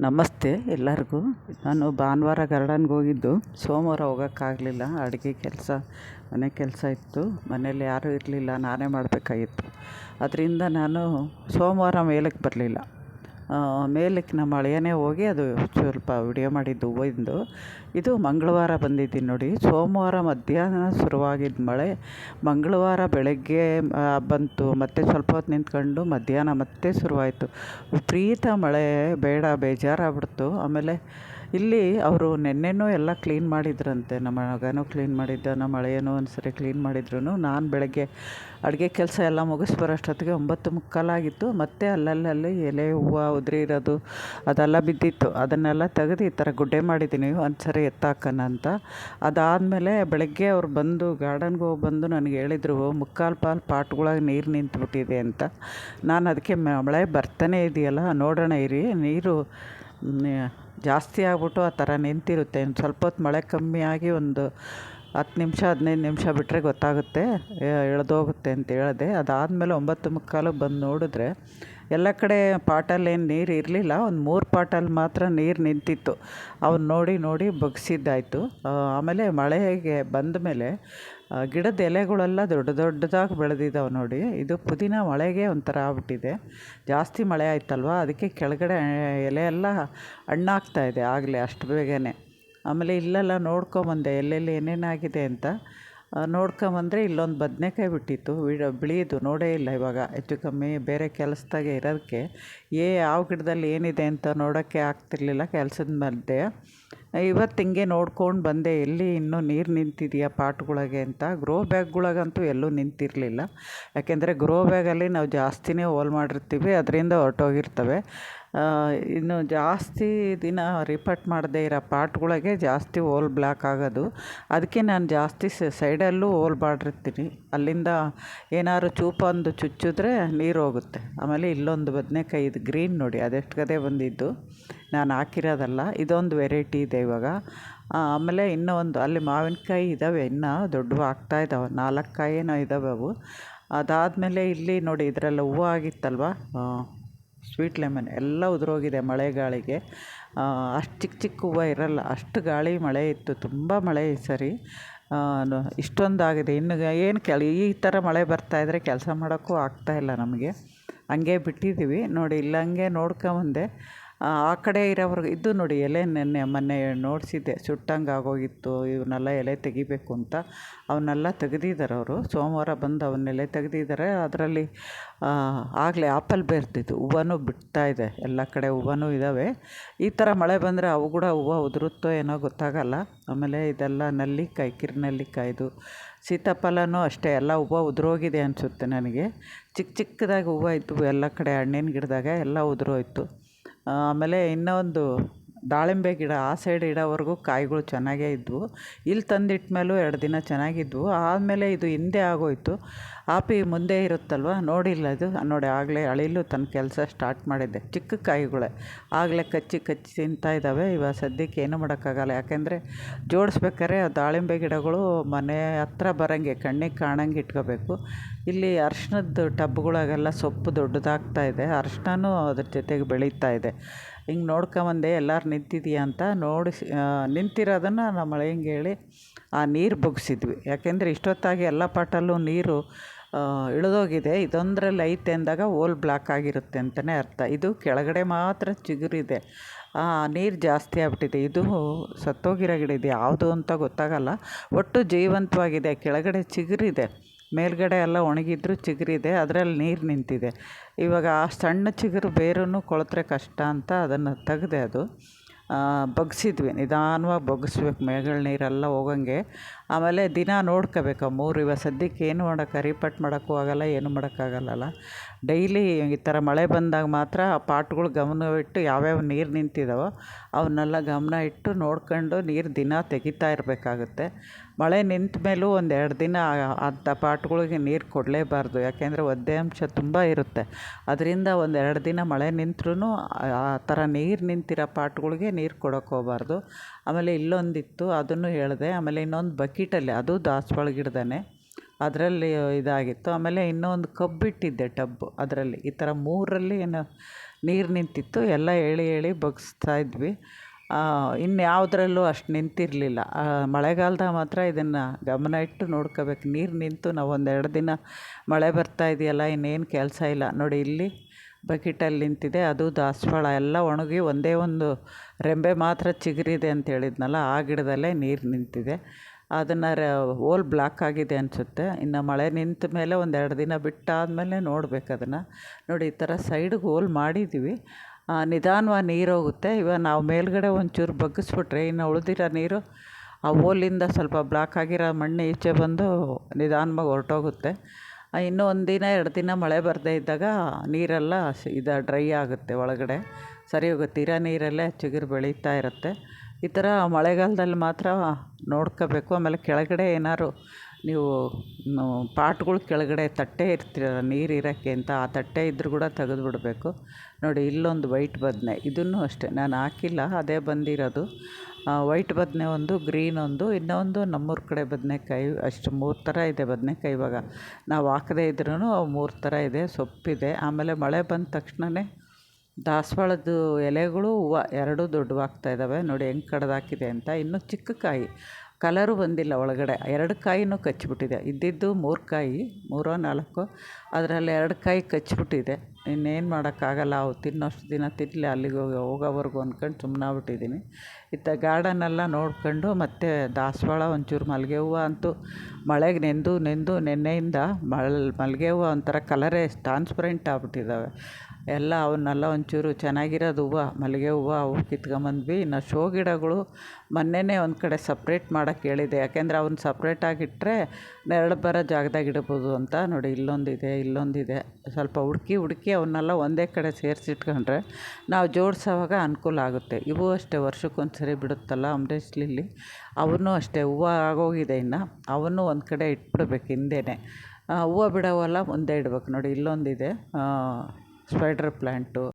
ನಮಸ್ತೆ ಎಲ್ಲರಿಗೂ. ನಾನು ಭಾನುವಾರ ಗಾರ್ಡನ್ಗೆ ಹೋಗಿದ್ದು. ಸೋಮವಾರ ಹೋಗೋಕ್ಕಾಗಲಿಲ್ಲ. ಅಡುಗೆ ಕೆಲಸ, ಮನೆ ಕೆಲಸ ಇತ್ತು. ಮನೇಲಿ ಯಾರೂ ಇರಲಿಲ್ಲ. ನಾನೇ ಮಾಡಬೇಕಾಗಿತ್ತು. ಅದರಿಂದ ನಾನು ಸೋಮವಾರ ಮೇಲಕ್ಕೆ ಬರಲಿಲ್ಲ. ಮೇಲಕ್ಕೆ ನಮ್ಮ ಅಳಿಯನೇ ಹೋಗಿ ಅದು ಸ್ವಲ್ಪ ವಿಡಿಯೋ ಮಾಡಿದ್ದು ಹೂವಿಂದು. ಇದು ಮಂಗಳವಾರ ಬಂದಿದ್ದೀನಿ ನೋಡಿ. ಸೋಮವಾರ ಮಧ್ಯಾಹ್ನ ಶುರುವಾಗಿದ್ದ ಮಳೆ. ಮಂಗಳವಾರ ಬೆಳಗ್ಗೆ ಬಂತು. ಮತ್ತು ಸ್ವಲ್ಪ ಹೊತ್ತು ನಿಂತ್ಕೊಂಡು ಮಧ್ಯಾಹ್ನ ಮತ್ತೆ ಶುರುವಾಯಿತು. ವಿಪರೀತ ಮಳೆ, ಬೇಡ, ಬೇಜಾರಾಗ್ಬಿಡ್ತು. ಆಮೇಲೆ ಇಲ್ಲಿ ಅವರು ನೆನ್ನೆನೂ ಎಲ್ಲ ಕ್ಲೀನ್ ಮಾಡಿದ್ರಂತೆ. ನಮ್ಮ ಮಗನೂ ಕ್ಲೀನ್ ಮಾಡಿದ್ದ ನಮ್ಮ ಅಳಿಯನೂ ಒಂದು ಸರಿ ಕ್ಲೀನ್ ಮಾಡಿದ್ರು ನಾನು ಬೆಳಗ್ಗೆ ಅಡುಗೆ ಕೆಲಸ ಎಲ್ಲ ಮುಗಿಸಿ ಬರೋಷ್ಟೊತ್ತಿಗೆ ಒಂಬತ್ತು ಮುಕ್ಕಾಲಾಗಿತ್ತು. ಮತ್ತೆ ಅಲ್ಲಲ್ಲಲ್ಲಿ ಎಲೆ, ಹೂವು, ಉದುರಿ ಇರೋದು, ಅದೆಲ್ಲ ಬಿದ್ದಿತ್ತು. ಅದನ್ನೆಲ್ಲ ತೆಗೆದು ಈ ಥರ ಗುಡ್ಡೆ ಮಾಡಿದ್ದೀನಿ. ಒಂದು ಸರಿ ಎತ್ತಾಕೋಣ ಅಂತ. ಅದಾದಮೇಲೆ ಬೆಳಗ್ಗೆ ಅವ್ರು ಬಂದು ಗಾರ್ಡನ್ಗೆ ಹೋಗಿ ಬಂದು ನನಗೆ ಹೇಳಿದರು, ಮುಕ್ಕಾಲು ಪಾಲು ಪಾಟ್ಗಳಾಗಿ ನೀರು ನಿಂತುಬಿಟ್ಟಿದೆ ಅಂತ. ನಾನು ಅದಕ್ಕೆ ಮಳೆ ಬರ್ತಾನೆ ಇದೆಯಲ್ಲ, ನೋಡೋಣ ಇರಿ. ನೀರು ಜಾಸ್ತಿ ಆಗ್ಬಿಟ್ಟು ಆ ಥರ ನಿಂತಿರುತ್ತೆ. ಇನ್ನು ಸ್ವಲ್ಪ ಹೊತ್ತು ಮಳೆ ಕಮ್ಮಿಯಾಗಿ ಒಂದು ಹತ್ತು ನಿಮಿಷ, ಹದಿನೈದು ನಿಮಿಷ ಬಿಟ್ಟರೆ ಗೊತ್ತಾಗುತ್ತೆ ಇಳ್ದೋಗುತ್ತೆ ಅಂತ ಹೇಳಿದೆ. ಅದಾದಮೇಲೆ ಒಂಬತ್ತು ಮುಕ್ಕಾಲು ಬಂದು ನೋಡಿದ್ರೆ ಎಲ್ಲ ಕಡೆ ಪಾಟಲ್ಲಿ ಏನು ನೀರು ಇರಲಿಲ್ಲ. ಒಂದು ಮೂರು ಪಾಟಲ್ಲಿ ಮಾತ್ರ ನೀರು ನಿಂತಿತ್ತು. ಅವನ್ನ ನೋಡಿ ನೋಡಿ ಬಗ್ಸಿದ್ದಾಯಿತು. ಆಮೇಲೆ ಮಳೆಗೆ ಬಂದ ಮೇಲೆ ಗಿಡದ ಎಲೆಗಳೆಲ್ಲ ದೊಡ್ಡ ದೊಡ್ಡದಾಗಿ ಬೆಳೆದಿದ್ದಾವೆ ನೋಡಿ. ಇದು ಪುದೀನ ಮಳೆಗೆ ಒಂಥರ ಆಗ್ಬಿಟ್ಟಿದೆ. ಜಾಸ್ತಿ ಮಳೆ ಆಯ್ತಲ್ವ? ಅದಕ್ಕೆ ಕೆಳಗಡೆ ಎಲೆ ಎಲ್ಲ ಹಣ್ಣಾಗ್ತಾಯಿದೆ ಆಗಲೇ ಅಷ್ಟು ಬೇಗನೆ. ಆಮೇಲೆ ಇಲ್ಲೆಲ್ಲ ನೋಡ್ಕೊಂಬಂದೆ ಎಲ್ಲೆಲ್ಲಿ ಏನೇನಾಗಿದೆ ಅಂತ. ನೋಡ್ಕೊಂಬಂದರೆ ಇಲ್ಲೊಂದು ಬದನೇಕಾಯಿ ಬಿಟ್ಟಿತ್ತು. ಬಿಳಿಯದು ನೋಡೇ ಇಲ್ಲ ಇವಾಗ. ಹೆಚ್ಚು ಕಮ್ಮಿ ಬೇರೆ ಕೆಲಸದಾಗೆ ಇರೋದಕ್ಕೆ. ಏ ಯಾವ ಗಿಡದಲ್ಲಿ ಏನಿದೆ ಅಂತ ನೋಡೋಕ್ಕೆ ಆಗ್ತಿರ್ಲಿಲ್ಲ ಕೆಲಸದ ಮಧ್ಯೆ. ಇವತ್ತು ಹಿಂಗೆ ನೋಡ್ಕೊಂಡು ಬಂದೆ, ಎಲ್ಲಿ ಇನ್ನೂ ನೀರು ನಿಂತಿದೆಯಾ ಪಾಟ್ಗಳಿಗೆ ಅಂತ. ಗ್ರೋ ಬ್ಯಾಗ್ಗಳಾಗಂತೂ ಎಲ್ಲೂ ನಿಂತಿರಲಿಲ್ಲ. ಯಾಕೆಂದರೆ ಗ್ರೋ ಬ್ಯಾಗಲ್ಲಿ ನಾವು ಜಾಸ್ತಿನೇ ಹೋಲ್ ಮಾಡಿರ್ತೀವಿ, ಅದರಿಂದ ಹೊರ್ಟೋಗಿರ್ತವೆ. ಇನ್ನು ಜಾಸ್ತಿ ದಿನ ರಿಪೋರ್ಟ್ ಮಾಡದೇ ಇರೋ ಪಾಟ್ಗಳಿಗೆ ಜಾಸ್ತಿ ಓಲ್ ಬ್ಲ್ಯಾಕ್ ಆಗೋದು. ಅದಕ್ಕೆ ನಾನು ಜಾಸ್ತಿ ಸೈಡಲ್ಲೂ ಹೋಲ್ ಬಾಡಿರ್ತೀನಿ ಅಲ್ಲಿಂದ ಏನಾದ್ರು ಚೂಪೊಂದು ಚುಚ್ಚಿದ್ರೆ ನೀರು ಹೋಗುತ್ತೆ. ಆಮೇಲೆ ಇಲ್ಲೊಂದು ಬದನೇಕಾಯಿ, ಇದು ಗ್ರೀನ್ ನೋಡಿ, ಅದೆಷ್ಟು ಗದೆ ಬಂದಿದ್ದು. ನಾನು ಹಾಕಿರೋದಲ್ಲ, ಇದೊಂದು ವೆರೈಟಿ ಇದೆ ಇವಾಗ. ಆಮೇಲೆ ಇನ್ನೂ ಒಂದು, ಅಲ್ಲಿ ಮಾವಿನಕಾಯಿ ಇದ್ದಾವೆ ಇನ್ನೂ ದೊಡ್ಡವು ಆಗ್ತಾಯಿದ್ದಾವೆ ನಾಲ್ಕು ಕಾಯಿನೋ ಇದ್ದಾವೆ ಅವು. ಅದಾದಮೇಲೆ ಇಲ್ಲಿ ನೋಡಿ, ಇದರಲ್ಲಿ ಹೂವು ಆಗಿತ್ತಲ್ವ ಸ್ವೀಟ್ ಲೆಮನ್ ಎಲ್ಲ ಉದುರೋಗಿದೆ ಮಳೆ ಗಾಳಿಗೆ ಅಷ್ಟು ಚಿಕ್ಕ ಚಿಕ್ಕ ಹೂವು ಇರೋಲ್ಲ, ಅಷ್ಟು ಗಾಳಿ ಮಳೆ ಇತ್ತು, ತುಂಬ ಮಳೆ ಈ ಸರಿ. ಇಷ್ಟೊಂದಾಗಿದೆ. ಇನ್ನು ಏನು ಕೆಲ, ಈ ಥರ ಮಳೆ ಬರ್ತಾಯಿದ್ರೆ ಕೆಲಸ ಮಾಡೋಕ್ಕೂ ಆಗ್ತಾಯಿಲ್ಲ ನಮಗೆ. ಹಂಗೆ ಬಿಟ್ಟಿದ್ದೀವಿ ನೋಡಿ, ಇಲ್ಲಂಗೆ ನೋಡ್ಕೊಂಬಂದೆ ಆ ಕಡೆ ಇರೋವ್ರಿಗೆ, ಇದು ನೋಡಿ ಎಲೆ ನೆನ್ನೆ ಮೊನ್ನೆ ನೋಡಿಸಿದ್ದೆ ಸುಟ್ಟಂಗೆ ಆಗೋಗಿತ್ತು ಇವನ್ನೆಲ್ಲ ಎಲೆ ತೆಗಿಬೇಕು ಅಂತ. ಅವನ್ನೆಲ್ಲ ತೆಗೆದಿದ್ದಾರೆ ಅವರು. ಸೋಮವಾರ ಬಂದು ಅವನ್ನೆಲೆ ತೆಗೆದಿದ್ದಾರೆ ಅದರಲ್ಲಿ ಆಗಲೇ ಆಪಲ್ ಬೇರ್ತಿತ್ತು, ಹೂವನೂ ಇದೆ. ಎಲ್ಲ ಕಡೆ ಹೂವನೂ ಇದ್ದಾವೆ ಈ ಥರ ಮಳೆ ಬಂದರೆ ಅವು ಕೂಡ ಹೂವು ಉದುರುತ್ತೋ ಏನೋ ಗೊತ್ತಾಗಲ್ಲ. ಆಮೇಲೆ ಇದೆಲ್ಲ ನಲ್ಲಿಕಾಯಿ ಕಿರ್ನೆಲ್ಲಿಕಾಯ್ದು ಸೀತಾಫಲನೂ ಅಷ್ಟೇ, ಎಲ್ಲ ಹೂವು ಉದುರೋಗಿದೆ ಅನಿಸುತ್ತೆ ನನಗೆ. ಚಿಕ್ಕ ಚಿಕ್ಕದಾಗಿ ಹೂವು ಇದ್ದವು ಎಲ್ಲ ಕಡೆ, ಹಣ್ಣಿನ ಗಿಡದಾಗ ಎಲ್ಲ ಉದುರೋಯ್ತು. ಆಮೇಲೆ ಇನ್ನೂ ಒಂದು ದಾಳಿಂಬೆ ಗಿಡ ಆ ಸೈಡ್ ಇಡೋವರೆಗೂ ಕಾಯಿಗಳು ಚೆನ್ನಾಗೇ ಇದ್ದವು ಇಲ್ಲಿ ತಂದಿಟ್ಟ ಮೇಲೂ ಎರಡು ದಿನ ಚೆನ್ನಾಗಿದ್ವು. ಆಮೇಲೆ ಇದು ಹಿಂದೆ ಆಗೋಯಿತು. ಆಪಿ ಮುಂದೆ ಇರುತ್ತಲ್ವ? ನೋಡಿಲ್ಲ ಅದು ನೋಡಿ, ಆಗಲೇ ಅಳಿಲು ತನ್ನ ಕೆಲಸ ಸ್ಟಾರ್ಟ್ ಮಾಡಿದ್ದೆ ಚಿಕ್ಕ ಕಾಯಿಗಳೇ. ಆಗಲೇ ಕಚ್ಚಿ ಕಚ್ಚಿ ತಿಂತಾ ಇದ್ದಾವೆ. ಇವಾಗ ಸದ್ಯಕ್ಕೆ ಏನು ಮಾಡೋಕ್ಕಾಗಲ್ಲ. ಯಾಕೆಂದರೆ ಜೋಡಿಸ್ಬೇಕಾರೆ ದಾಳಿಂಬೆ ಗಿಡಗಳು ಮನೆ ಹತ್ರ ಬರೋಂಗೆ, ಕಣ್ಣಿಗೆ ಕಾಣಂಗೆ ಇಟ್ಕೋಬೇಕು. ಇಲ್ಲಿ ಅರ್ಶಿಣದ ಟಬ್ಗಳಾಗೆಲ್ಲ ಸೊಪ್ಪು ದೊಡ್ಡದಾಗ್ತಾ ಇದೆ. ಅರ್ಶಿಣನೂ ಅದ್ರ ಜೊತೆಗೆ ಬೆಳೀತಾ ಇದೆ. ಹಿಂಗೆ ನೋಡ್ಕೊಂಬಂದೆ ಎಲ್ಲರೂ ನಿಂತಿದೆಯಾ ಅಂತ ನೋಡಿಸಿ ನಿಂತಿರೋದನ್ನು ನಮ್ಮ ಅಳಿಯಂಗೆ ಹೇಳಿ ಆ ನೀರು ಬುಗ್ಸಿದ್ವಿ. ಯಾಕೆಂದರೆ ಇಷ್ಟೊತ್ತಾಗಿ ಎಲ್ಲ ಪಾಟಲ್ಲೂ ನೀರು ಇಳಿದೋಗಿದೆ. ಇದೊಂದರಲ್ಲಿ ಐತೆ ಅಂದಾಗ ಓಲ್ ಬ್ಲಾಕ್ ಆಗಿರುತ್ತೆ ಅಂತಲೇ ಅರ್ಥ. ಇದು ಕೆಳಗಡೆ ಮಾತ್ರ ಚಿಗುರಿದೆ. ನೀರು ಜಾಸ್ತಿ ಆಗ್ಬಿಟ್ಟಿದೆ. ಇದು ಸತ್ತೋಗಿರೋ ಗಿಡ ಇದು ಯಾವುದು ಅಂತ ಗೊತ್ತಾಗಲ್ಲ. ಒಟ್ಟು ಜೀವಂತವಾಗಿದೆ. ಕೆಳಗಡೆ ಚಿಗುರಿದೆ. ಮೇಲ್ಗಡೆ ಎಲ್ಲ ಒಣಗಿದ್ರು ಚಿಗುರಿದೆ, ಅದರಲ್ಲಿ ನೀರು ನಿಂತಿದೆ. ಇವಾಗ ಆ ಸಣ್ಣ ಚಿಗುರು ಬೇರೂ ಕೊಳೆತ್ರೆ ಕಷ್ಟ ಅಂತ ಅದನ್ನು ತೆಗೆದೆ ಅದು. ಬಗ್ಸಿದ್ವಿ, ನಿಧಾನವಾಗಿ ಬಗ್ಸ್ಬೇಕು, ಮೇಲ್ಗಡೆ ನೀರೆಲ್ಲ ಹೋಗಂಗೆ. ಆಮೇಲೆ ದಿನ ನೋಡ್ಕೋಬೇಕು ಮೂರು ಇವಾಗ ಸದ್ಯಕ್ಕೆ ಏನು ಮಾಡೋಕ್ಕೆ ರೀಪಟ್ ಮಾಡೋಕ್ಕೂ ಆಗೋಲ್ಲ, ಏನು ಮಾಡೋಕ್ಕಾಗಲ್ಲಲ್ಲ ಡೈಲಿ ಈ ಥರ ಮಳೆ ಬಂದಾಗ ಮಾತ್ರ ಆ ಪಾಟ್ಗಳು ಗಮನವಿಟ್ಟು ಯಾವ್ಯಾವ ನೀರು ನಿಂತಿದ್ದಾವೋ ಅವನ್ನೆಲ್ಲ ಗಮನ ಇಟ್ಟು ನೋಡ್ಕೊಂಡು ನೀರು ದಿನ ತೆಗಿತಾ ಇರಬೇಕಾಗುತ್ತೆ. ಮಳೆ ನಿಂತ ಮೇಲೂ ಒಂದು ಎರಡು ದಿನ ಅಂಥ ಪಾಟ್ಗಳಿಗೆ ನೀರು ಕೊಡಲೇಬಾರ್ದು. ಯಾಕೆಂದರೆ ಒದ್ದೆ ಅಂಶ ತುಂಬ ಇರುತ್ತೆ. ಅದರಿಂದ ಒಂದು ಎರಡು ದಿನ ಮಳೆ ನಿಂತ್ರೂ ಆ ಥರ ನೀರು ನಿಂತಿರೋ ಪಾಟ್ಗಳಿಗೆ ನೀರು ಕೊಡೋಕೆ ಹೋಗಬಾರ್ದು. ಆಮೇಲೆ ಇಲ್ಲೊಂದಿತ್ತು, ಅದನ್ನು ಹೇಳಿದೆ. ಆಮೇಲೆ ಇನ್ನೊಂದು ಬಕೀಟಲ್ಲಿ, ಅದು ದಾಸವಾಳ ಗಿಡದನೇ ಅದರಲ್ಲಿ ಇದಾಗಿತ್ತು. ಆಮೇಲೆ ಇನ್ನೊಂದು ಕಬ್ಬಿಟ್ಟಿದ್ದೆ ಟಬ್ಬು ಅದರಲ್ಲಿ. ಈ ಥರ ಮೂರರಲ್ಲಿ ಏನು ನೀರು ನಿಂತಿತ್ತು. ಎಲ್ಲ ಹೇಳಿ ಹೇಳಿ ಬಗ್ಸ್ತಾ ಇದ್ವಿ. ಇನ್ನು ಯಾವುದ್ರಲ್ಲೂ ಅಷ್ಟು ನಿಂತಿರಲಿಲ್ಲ. ಮಳೆಗಾಲದಾಗ ಮಾತ್ರ ಇದನ್ನು ಗಮನ ಇಟ್ಟು ನೋಡ್ಕೋಬೇಕು. ನೀರು ನಿಂತು ನಾವು ಒಂದೆರಡು ದಿನ ಮಳೆ ಬರ್ತಾ ಇದೆಯಲ್ಲ, ಇನ್ನೇನು ಕೆಲಸ ಇಲ್ಲ. ನೋಡಿ, ಇಲ್ಲಿ ಬಕೆಟಲ್ಲಿ ನಿಂತಿದೆ. ಅದು ದಾಸವಾಳ. ಎಲ್ಲ ಒಣಗಿ ಒಂದೇ ಒಂದು ರೆಂಬೆ ಮಾತ್ರ ಚಿಗುರಿದೆ ಅಂತ ಹೇಳಿದ್ನಲ್ಲ, ಆ ಗಿಡದಲ್ಲೇ ನೀರು ನಿಂತಿದೆ. ಅದನ್ನು ರ ಹೋಲ್ ಬ್ಲಾಕ್ ಆಗಿದೆ ಅನಿಸುತ್ತೆ. ಇನ್ನು ಮಳೆ ನಿಂತ ಮೇಲೆ ಒಂದು ಎರಡು ದಿನ ಬಿಟ್ಟಾದಮೇಲೆ ನೋಡ್ಬೇಕು ಅದನ್ನು. ನೋಡಿ, ಈ ಥರ ಸೈಡ್ಗೆ ಹೋಲ್ ಮಾಡಿದ್ದೀವಿ ನಿಧಾನವಾಗಿ ನೀರು ಹೋಗುತ್ತೆ. ಇವಾಗ ನಾವು ಮೇಲ್ಗಡೆ ಒಂಚೂರು ಬಗ್ಗಿಸ್ಬಿಟ್ರೆ ಇನ್ನು ಉಳಿದಿರೋ ನೀರು ಆ ಹೋಲಿಂದ ಸ್ವಲ್ಪ ಬ್ಲಾಕ್ ಆಗಿರೋ ಮಣ್ಣು ಈಚೆ ಬಂದು ನಿಧಾನವಾಗಿ ಹೊರಟೋಗುತ್ತೆ. ಇನ್ನೂ ಒಂದು ದಿನ, ಎರಡು ದಿನ ಮಳೆ ಬರದೇ ಇದ್ದಾಗ ನೀರೆಲ್ಲ ಇದು ಡ್ರೈ ಆಗುತ್ತೆ ಒಳಗಡೆ. ಸರಿ ಹೋಗುತ್ತೆ. ನೀರಲ್ಲೇ ಚಿಗುರು ಬೆಳೀತಾ ಇರುತ್ತೆ. ಈ ಥರ ಮಳೆಗಾಲದಲ್ಲಿ ಮಾತ್ರ ನೋಡ್ಕೋಬೇಕು. ಆಮೇಲೆ ಕೆಳಗಡೆ ಏನಾದ್ರು ನೀವು ಪಾಟ್ಗಳು ಕೆಳಗಡೆ ತಟ್ಟೆ ಇರ್ತೀರಲ್ಲ, ನೀರು ಇರೋಕ್ಕೆ ಅಂತ, ಆ ತಟ್ಟೆ ಇದ್ರೂ ಕೂಡ ತೆಗೆದು ಬಿಡಬೇಕು ನೋಡಿ, ಇಲ್ಲೊಂದು ವೈಟ್ ಬದನೆ. ಇದನ್ನು ಅಷ್ಟೇ, ನಾನು ಹಾಕಿಲ್ಲ, ಅದೇ ಬಂದಿರೋದು. ವೈಟ್ ಬದನೆ ಒಂದು, ಗ್ರೀನ್ ಒಂದು, ಇನ್ನೊಂದು ನಮ್ಮೂರ ಕಡೆ ಬದನೆಕಾಯಿ, ಅಷ್ಟು ಮೂರು ಥರ ಇದೆ ಬದನೆಕಾಯಿ ಇವಾಗ. ನಾವು ಹಾಕದೇ ಇದ್ರೂ ಮೂರು ಥರ ಇದೆ, ಸೊಪ್ಪಿದೆ. ಆಮೇಲೆ ಮಳೆ ಬಂದ ತಕ್ಷಣವೇ ದಾಸವಾಳದ್ದು ಎಲೆಗಳು ಹೂವು ಎರಡೂ ದೊಡ್ಡವಾಗ್ತಾ ಇದ್ದಾವೆ ನೋಡಿ ಹೆಂಗೆ ಕಡ್ದಾಕಿದೆ ಅಂತ. ಇನ್ನೂ ಚಿಕ್ಕ ಕಾಯಿ, ಕಲರು ಬಂದಿಲ್ಲ ಒಳಗಡೆ. ಎರಡು ಕಾಯಿನೂ ಕಚ್ಚಿಬಿಟ್ಟಿದೆ ಇದ್ದಿದ್ದು ಮೂರು ಕಾಯಿ, ಮೂರೋ ನಾಲ್ಕು, ಅದರಲ್ಲಿ ಎರಡು ಕಾಯಿ ಕಚ್ಚಿಬಿಟ್ಟಿದೆ ಇನ್ನೇನು ಮಾಡೋಕ್ಕಾಗಲ್ಲ. ಅವು ತಿನ್ನೋಷ್ಟು ದಿನ ತಿನ್ನಲಿ ಅಲ್ಲಿಗೆ ಹೋಗಿ ಹೋಗೋವರೆಗೂ ಅಂದ್ಕೊಂಡು ಸುಮ್ಮನಾಗ್ಬಿಟ್ಟಿದ್ದೀನಿ ಇತ್ತ ಗಾರ್ಡನ್ನೆಲ್ಲ ನೋಡ್ಕೊಂಡು ಮತ್ತು ದಾಸವಾಳ ಒಂಚೂರು ಮಲ್ಲಿಗೆ ಹೂವು ಅಂತೂ ಮಳೆಗೆ ನೆಂದು ನೆಂದು ನೆನ್ನೆಯಿಂದ ಮಲ್ ಮಲ್ಲಿಗೆ ಹೂವು ಒಂಥರ ಕಲರೇ ಟ್ರಾನ್ಸ್ಪರೆಂಟ್ ಆಗ್ಬಿಟ್ಟಿದ್ದಾವೆ ಎಲ್ಲ ಅವನ್ನೆಲ್ಲ ಒಂಚೂರು ಚೆನ್ನಾಗಿರೋದು ಹೂವು, ಮಲ್ಲಿಗೆ ಹೂವು, ಅವು ಕಿತ್ಕೊಂಬಂದ್ವಿ. ಇನ್ನು ಶೋ ಗಿಡಗಳು ಮೊನ್ನೆನೇ ಒಂದು ಕಡೆ ಸಪ್ರೇಟ್ ಮಾಡೋಕ್ಕೆ ಹೇಳಿದೆ. ಯಾಕೆಂದರೆ ಅವ್ನ ಸಪ್ರೇಟಾಗಿಟ್ಟರೆ ನೆರಳು ಬರೋ ಜಾಗದಾಗ ಇಡ್ಬೋದು ಅಂತ. ನೋಡಿ, ಇಲ್ಲೊಂದಿದೆ ಇಲ್ಲೊಂದಿದೆ. ಸ್ವಲ್ಪ ಹುಡುಕಿ ಹುಡುಕಿ ಅವನ್ನೆಲ್ಲ ಒಂದೇ ಕಡೆ ಸೇರಿಸಿಟ್ಕೊಂಡ್ರೆ ನಾವು ಜೋಡಿಸೋವಾಗ ಅನುಕೂಲ ಆಗುತ್ತೆ. ಇವು ಅಷ್ಟೇ ವರ್ಷಕ್ಕೊಂದು ಸರಿ ಬಿಡುತ್ತಲ್ಲ ಅಮ್ರೇಶ್ ಲಿಲ್ಲಿ? ಅವನ್ನೂ ಅಷ್ಟೇ, ಹೂವು ಆಗೋಗಿದೆ ಇನ್ನು. ಅವನು ಒಂದು ಕಡೆ ಇಟ್ಬಿಡ್ಬೇಕು ಹಿಂದೆಯೇ ಹೂವು ಬಿಡೋವಲ್ಲ, ಮುಂದೆ ಇಡ್ಬೇಕು. ನೋಡಿ, ಇಲ್ಲೊಂದಿದೆ. Spider plant